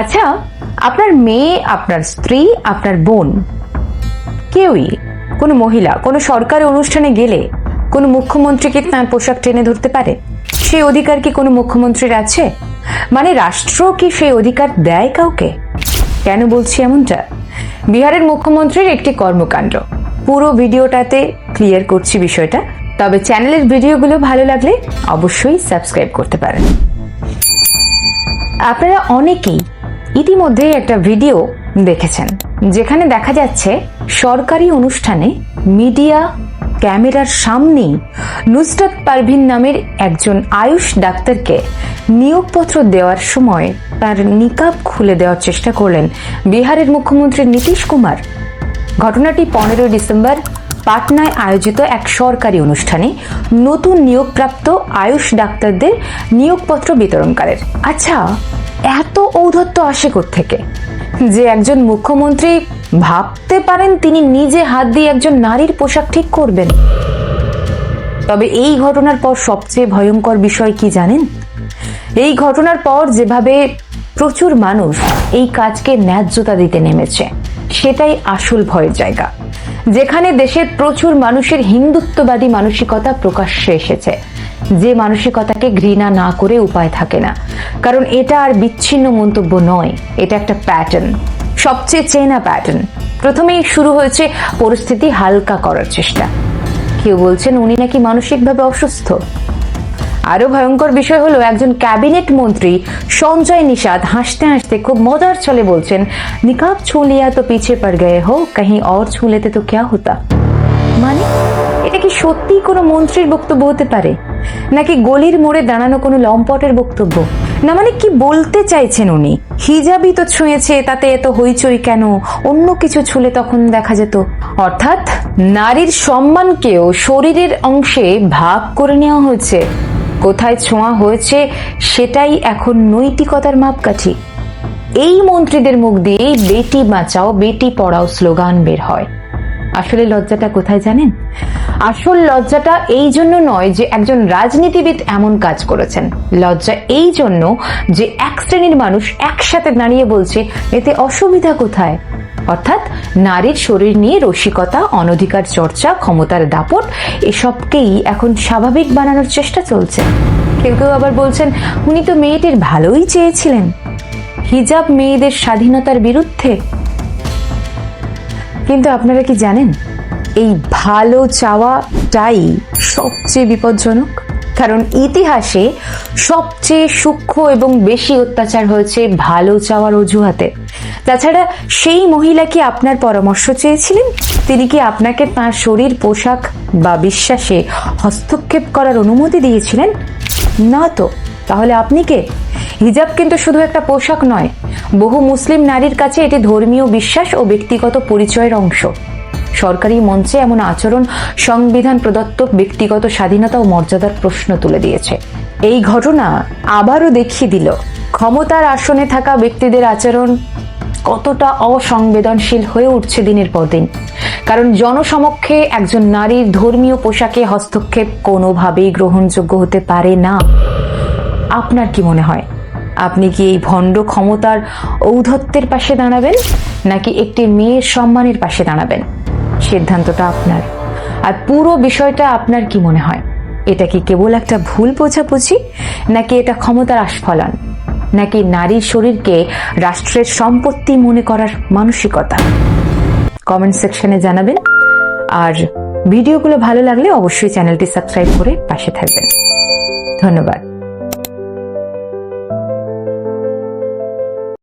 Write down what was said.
আচ্ছা আপনার মেয়ে, আপনার স্ত্রী, আপনার বোন, কেউই? কোনো মহিলা, কোনো সরকারি অনুষ্ঠানে গেলে কোনো মুখ্যমন্ত্রীকে তার পোশাক টেনে ধরতে পারে? সেই অধিকার কি কোনো মুখ্যমন্ত্রীর আছে? মানে রাষ্ট্র কি সেই অধিকার দেয় কাউকে? কেন বলছি এমনটা? বিহারের মুখ্যমন্ত্রীর একটি কর্মকাণ্ড। পুরো ভিডিওটাতে ক্লিয়ার করছি বিষয়টা। তবে চ্যানেলের ভিডিওগুলো ভালো লাগলে অবশ্যই সাবস্ক্রাইব করতে পারেন। আপনারা অনেকেই ইতিমধ্যে একটা ভিডিও দেখেছেন, যেখানে দেখা যাচ্ছে সরকারি অনুষ্ঠানে মিডিয়া ক্যামেরার সামনেই নুসরাত পারভিন নামের একজন আয়ুষ ডাক্তারকে নিয়োগপত্র দেওয়ার সময় তার নিকাব খুলে দেওয়ার চেষ্টা করলেন বিহারের মুখ্যমন্ত্রী নীতিশ কুমার। ঘটনাটি পনেরোই ডিসেম্বর পাটনায় আয়োজিত এক সরকারি অনুষ্ঠানে নতুন নিয়োগপ্রাপ্ত আয়ুষ ডাক্তারদের নিয়োগপত্র বিতরণকারের। আচ্ছা এত ঔদ্ধত্য আসে থেকে যে একজন মুখ্যমন্ত্রী ভাবতে পারেন তিনি নিজে হাত দিয়ে একজন নারীর পোশাক ঠিক করবেন। তবে এই ঘটনার পর সবচেয়ে ভয়ঙ্কর বিষয় কি জানেন? এই ঘটনার পর যেভাবে প্রচুর মানুষ এই কাজকে ন্যায্যতা দিতে নেমেছে, সেটাই আসল ভয়ের জায়গা। যেখানে দেশের প্রচুর মানুষের হিন্দুত্ববাদী মানসিকতা প্রকাশ্যে এসেছে। যে মানসিকতাকে ঘৃণা না করে উপায় থাকে না। কারণ এটা আর বিচ্ছিন্ন মন্তব্য নয়, এটা একটা প্যাটার্ন সবচেয়ে চেনা প্যাটার্ন প্রথমেই শুরু হয়েছে পরিস্থিতি হালকা করার চেষ্টা। কেউ বলছেন উনি নাকি মানসিকভাবে অসুস্থ। আরও ভয়ঙ্কর বিষয় হলো একজন ক্যাবিনেট মন্ত্রী সঞ্জয় নিষাদ হাসতে হাসতে খুব মজার ছলে বলছেন, নিকাব ছুলিয়া তো পিছিয়ে পড় গে হো কাহি অর ছু তো ক্যা হতা? মানে এটা কি সত্যি কোনো মন্ত্রীর বক্তব্য হতে পারে? নাকি গলির মোড়ে দাঁড়ানো কোনো লম্পটের বক্তব্য? না মানে কি বলতে চাইছেন উনি? হিজাবি তো ছুঁয়েছে, তাতে এত হইচই কেন? অন্য কিছু ছুলে তখন দেখা যেত। অর্থাৎ নারীর সম্মানকেও শরীরের অংশে ভাগ করে নেওয়া হয়েছে। কোথায় ছোঁয়া হয়েছে সেটাই এখন নৈতিকতার মাপকাঠি। এই মন্ত্রীদের মুখ দিয়েই বেটি বাঁচাও, বেটি পড়াও স্লোগান বের হয়। আসলে লজ্জাটা কোথায় জানেন? আসল লজ্জাটা এই জন্য নয় যে একজন রাজনীতিবিদ এমন কাজ করেছেন। লজ্জা এই জন্য যে এক শ্রেণির মানুষ একসাথে দাঁড়িয়ে বলছে, এতে অসুবিধা কোথায়? অর্থাৎ নারীর শরীর নিয়ে রসিকতা, অনধিকার চর্চা, ক্ষমতার দাপট, এসবকেই এখন স্বাভাবিক বানানোর চেষ্টা চলছে। কেউ কেউ আবার বলছেন, উনি তো মেয়েটির ভালোই চেয়েছিলেন। হিজাব মেয়েদের স্বাধীনতার বিরুদ্ধে। কিন্তু আপনারা কি জানেন, এই ভালো চাওয়াটাই সবচেয়ে বিপজ্জনক? কারণ ইতিহাসে সবচেয়ে সূক্ষ্ম এবং বেশি অত্যাচার হয়েছে ভালো চাওয়ার অজুহাতে। তাছাড়া সেই মহিলা কি আপনার পরামর্শ চেয়েছিলেন? তিনি কি আপনাকে তার শরীর, পোশাক বা বিশ্বাসে হস্তক্ষেপ করার অনুমতি দিয়েছিলেন? না তো। তাহলে আপনি কে? হিজাব কিন্তু শুধু একটা পোশাক নয়। বহু মুসলিম নারীর কাছে এটি ধর্মীয় বিশ্বাস ও ব্যক্তিগত পরিচয়ের অংশ। সরকারি মঞ্চে এমন আচরণ সংবিধান প্রদত্ত ব্যক্তিগত স্বাধীনতা ও মর্যাদার প্রশ্ন তুলে দিয়েছে। এই ঘটনা আবারও দেখিয়ে দিল, ক্ষমতার আসনে থাকা ব্যক্তিদের আচরণ কতটা অসংবেদনশীল হয়ে উঠছে দিনের পর দিন। কারণ জনসমক্ষে একজন নারীর ধর্মীয় পোশাকে হস্তক্ষেপ কোনোভাবেই গ্রহণযোগ্য হতে পারে না। আপনার কি মনে হয়? আপনি কি এই ভণ্ড ক্ষমতার ঔদ্ধত্যের পাশে দাঁড়াবেন, নাকি একটি মেয়ের সম্মানের পাশে দাঁড়াবেন? সিদ্ধান্তটা আপনার। আর পুরো বিষয়টা আপনার কি মনে হয়? এটা কি কেবল একটা ভুল বোঝাবুঝি? নাকি এটা ক্ষমতার আস্ফলন? নাকি নারীর শরীরকে রাষ্ট্রের সম্পত্তি মনে করার মানসিকতা? কমেন্ট সেকশনে জানাবেন। আর ভিডিওগুলো ভালো লাগলে অবশ্যই চ্যানেলটি সাবস্ক্রাইব করে পাশে থাকবেন। ধন্যবাদ।